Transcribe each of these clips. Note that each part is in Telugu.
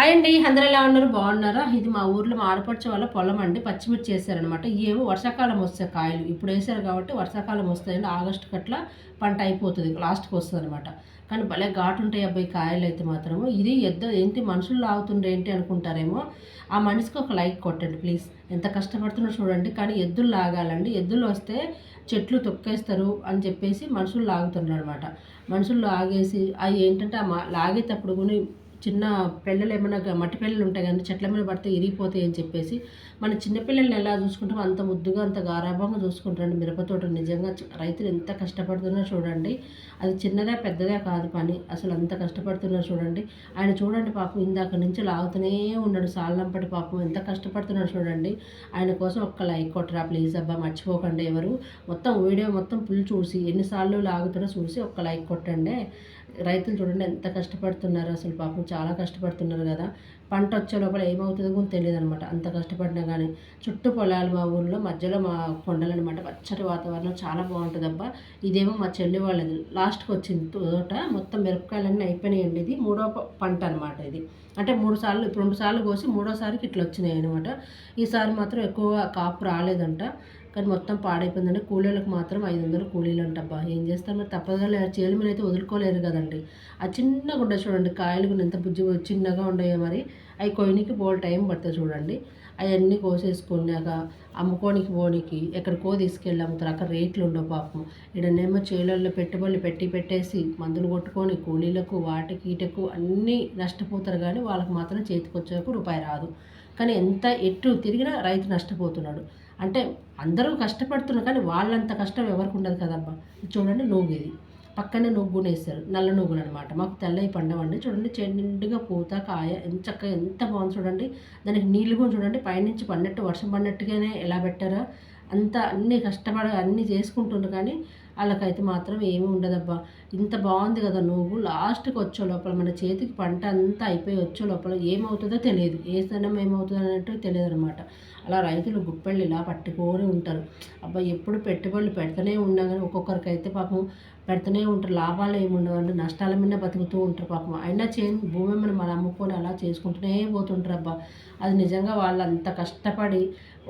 హాయ్ అండి అందరూ ఎలా ఉన్నారు? బాగున్నారా? ఇది మా ఊర్లో మా ఆడపడిచే వాళ్ళ పొలం అండి. పచ్చిమిర్చి వేసారనమాట ఏమో వర్షాకాలం వస్తాయి కాయలు. ఇప్పుడు వేసారు కాబట్టి వర్షాకాలం వస్తాయండి. ఆగస్టు కట్ల పంట అయిపోతుంది. లాస్ట్కి వస్తుంది అనమాట కానీ భలే ఘాటు ఉంటాయి అబ్బాయి కాయలు అయితే మాత్రము. ఇది ఎద్ద ఏంటి మనుషులు లాగుతుండే ఏంటి అనుకుంటారేమో? ఆ మనిషికి ఒక లైక్ కొట్టండి ప్లీజ్. ఎంత కష్టపడుతున్నా చూడండి. కానీ ఎద్దులు లాగాలండి. ఎద్దులు వస్తే చెట్లు తొక్కేస్తారు అని చెప్పేసి మనుషులు లాగుతున్నారు అనమాట మనుషులు లాగేసి అవి ఏంటంటే ఆ లాగేటప్పుడు కూడా చిన్న పిల్లలు ఏమైనా మట్టి పిల్లలు ఉంటాయి కానీ చెట్ల మీద పడితే ఇరిగిపోతాయి అని చెప్పేసి మన చిన్నపిల్లల్ని ఎలా చూసుకుంటామో అంత ముద్దుగా అంత గారాభంగా చూసుకుంటారండి మిరపతోట నిజంగా రైతులు ఎంత కష్టపడుతున్నా చూడండి అది చిన్నదే పెద్దదే కాదు పని. అసలు అంత కష్టపడుతున్నా చూడండి. ఆయన చూడండి పాపం ఇందాక నుంచి లాగుతూనే ఉన్నాడు సాలంపటి పాపం ఎంత కష్టపడుతున్నాడు చూడండి. ఆయన కోసం ఒక్క లైక్ కొట్టరా ప్లీజ్ అబ్బా మర్చిపోకండి ఎవరు. మొత్తం వీడియో మొత్తం ఫుల్ చూసి ఎన్నిసార్లు లాగుతారో చూసి ఒక్క లైక్ కొట్టండి. రైతులు చూడండి ఎంత కష్టపడుతున్నారు. అసలు పాపం చాలా కష్టపడుతున్నారు కదా. పంట వచ్చే లోపల ఏమవుతుందో కూడా తెలియదు అనమాట అంత కష్టపడినా కానీ చుట్టూ పొలాలు మా ఊళ్ళో మధ్యలో మా కొండలు అనమాట పచ్చటి వాతావరణం చాలా బాగుంటుంది అబ్బా ఇదేమో మా చెల్లి వాళ్ళది. లాస్ట్కి వచ్చింది తోట మొత్తం మిరపకాయలన్నీ అయిపోయినాయండి. ఇది మూడో పంట అనమాట ఇది. అంటే మూడు సార్లు ఇప్పుడు రెండు సార్లు కోసి మూడోసారికి ఇట్లా వచ్చినాయి అనమాట ఈసారి మాత్రం ఎక్కువ కాపు రాలేదంట. కానీ మొత్తం పాడైపోయిందండి కూలీలకు మాత్రం ఐదు వందలు కూలీలు అంటబ్బా ఏం చేస్తారు మరి? తప్పదుగా చేలు మీద అయితే వదులుకోలేరు కదండి. ఆ చిన్నగా ఉండే చూడండి కాయలు కూడా ఎంత బుజ్జి చిన్నగా ఉండయో మరి అవి కొయ్యనికి బోల్ టైం పడుతుంది చూడండి. అవన్నీ కోసేసుకున్నాక అమ్ముకోనికి పోనీకి ఎక్కడికో తీసుకెళ్ళి అమ్ముతారు. అక్కడ రేట్లు ఉండవు పాపం. ఇడనేమో చేలల్లో పెట్టుబడులు పెట్టి పెట్టేసి మందులు కొట్టుకొని కూలీలకు వాటికి ఈటకు అన్నీ నష్టపోతారు కానీ వాళ్ళకి మాత్రం చేతికి వచ్చేకు రూపాయి రాదు. కానీ ఎంత ఎటు తిరిగినా రైతు నష్టపోతున్నాడు. అంటే అందరూ కష్టపడుతున్నారు కానీ వాళ్ళంత కష్టం ఎవరికి ఉండదు కదమ్మా. చూడండి నూగు ఇది. పక్కనే నువ్వును వేస్తారు. నల్ల నువ్వులు అనమాట మాకు తెల్లవి పండవండి. చూడండి చెండుగా పూత కాయ ఎంత చక్కగా ఎంత బాగుంది చూడండి. దానికి నీళ్ళు కూడా చూడండి. పైనుంచి పడినట్టు వర్షం పడినట్టుగానే ఎలా పెట్టారో? అంత అన్ని కష్టపడ అన్నీ చేసుకుంటుండ్రు కానీ వాళ్ళకైతే మాత్రం ఏమీ ఉండదబ్బా. ఇంత బాగుంది కదా నువ్వు. లాస్ట్కి వచ్చే లోపల మన చేతికి పంట అంతా అయిపోయి వచ్చే లోపల ఏమవుతుందో తెలియదు. ఏ స్థానం ఏమవుతుందో అన్నట్టు తెలియదు అనమాట అలా రైతులు గుప్పెళ్ళు ఇలా పట్టుకొని ఉంటారు. అబ్బా ఎప్పుడు పెట్టుబడులు పెడుతూనే ఉన్నా కానీ ఒక్కొక్కరికైతే పాపం పెడుతూనే ఉంటారు. లాభాలు ఏముండవు అంటే నష్టాల మీద బతుకుతూ ఉంటారు పాపం. అయినా చే భూమి మనం మనం అమ్ముకొని అలా చేసుకుంటూనే పోతుంటారు అబ్బా. అది నిజంగా వాళ్ళు అంత కష్టపడి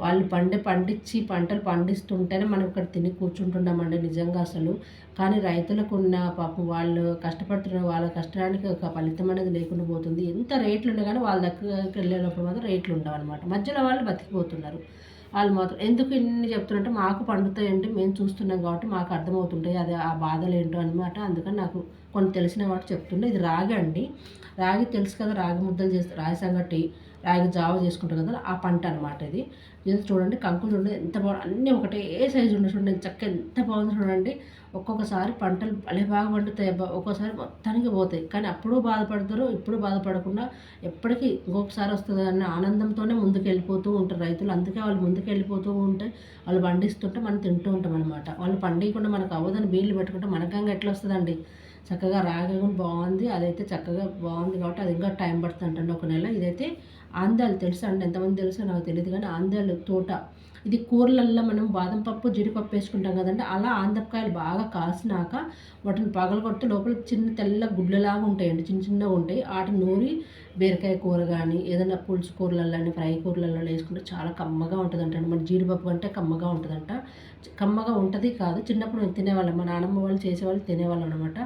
వాళ్ళు పండి పండించి పంటలు పండిస్తుంటేనే మనం ఇక్కడ తిని కూర్చుంటున్నామండి నిజంగా అసలు. కానీ రైతులకు ఉన్న పాపం వాళ్ళు కష్టపడుతున్న వాళ్ళ కష్టానికి ఒక ఫలితం అనేది లేకుండా పోతుంది. ఎంత రేట్లు ఉన్నా కానీ వాళ్ళ దగ్గరికి వెళ్ళేటప్పుడు మాత్రం రేట్లు ఉండవు అనమాట మధ్యలో వాళ్ళు బతికిపోతున్నారు. వాళ్ళు మాత్రం ఎందుకు ఇన్ని చెప్తున్నారంటే మాకు పండుతాయంటే మేము చూస్తున్నాం కాబట్టి మాకు అర్థమవుతుంటాయి. అది ఆ బాధలు ఏంటో అనమాట అందుకని నాకు కొన్ని తెలిసిన వాటి చెప్తుండే. ఇది రాగి అండి. రాగి తెలుసు కదా రాగి ముద్దలు చేస్తారు రాగి సంగటి రాగి జావ చేసుకుంటాం కదా ఆ పంట అనమాట ఇది. ఇది చూడండి కంకులు చూడండి ఎంత బాగుంది అన్నీ ఒకటే ఏ సైజు ఉండే చూడండి చక్క ఎంత బాగుంది చూడండి. ఒక్కొక్కసారి పంటలు భలే బాగా పండుతాయి ఒక్కోసారి మొత్తానికి పోతాయి. కానీ అప్పుడు బాధపడతారు ఇప్పుడు బాధపడకుండా ఎప్పటికీ ఇంకొకసారి వస్తుంది అన్న ఆనందంతోనే ముందుకు వెళ్ళిపోతూ ఉంటారు రైతులు. అందుకే వాళ్ళు ముందుకు వెళ్ళిపోతూ ఉంటే వాళ్ళు పండిస్తుంటే మనం తింటూ ఉంటాం అనమాట వాళ్ళు పండియకుండా మనకు అవ్వదని బీళ్ళు పెట్టుకుంటే మనకంగా ఎట్లా వస్తుందండి? చక్కగా రాగం బాగుంది. అదైతే చక్కగా బాగుంది కాబట్టి అది ఇంకా టైం పడుతుంది అంటండి ఒక నెల. ఇదైతే ఆందాలు తెలుసా అండి? ఎంతమంది తెలుసో నాకు తెలియదు కానీ ఆందాలు తోట. ఇది కూరలల్లో మనం బాదం పప్పు జీడిపప్పు వేసుకుంటాం కదండి. అలా ఆంధ్రకాయలు బాగా కాసినాక వాటిని పగలగొట్టి లోపల చిన్న తెల్ల గుడ్లలాగా ఉంటాయండి. చిన్న చిన్నగా ఉంటాయి. వాటిని నూరి బీరకాయ కూర కానీ ఏదైనా పులుసు కూరలలో ఫ్రై కూరలలో వేసుకుంటే చాలా కమ్మగా ఉంటుందంట మన జీడిపప్పు అంటే కమ్మగా ఉంటుందంట. కమ్మగా ఉంటుంది కాదు. చిన్నప్పుడు మేము తినేవాళ్ళం. మా నాన్నమ్మ వాళ్ళు చేసేవాళ్ళు తినేవాళ్ళం అనమాట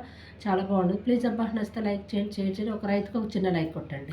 చాలా బాగుంటుంది ప్లీజ్ అబ్బా నచ్చితే లైక్ చేయండి షేర్ చేయండి. ఒక రైతుకు ఒక చిన్న లైక్ కొట్టండి.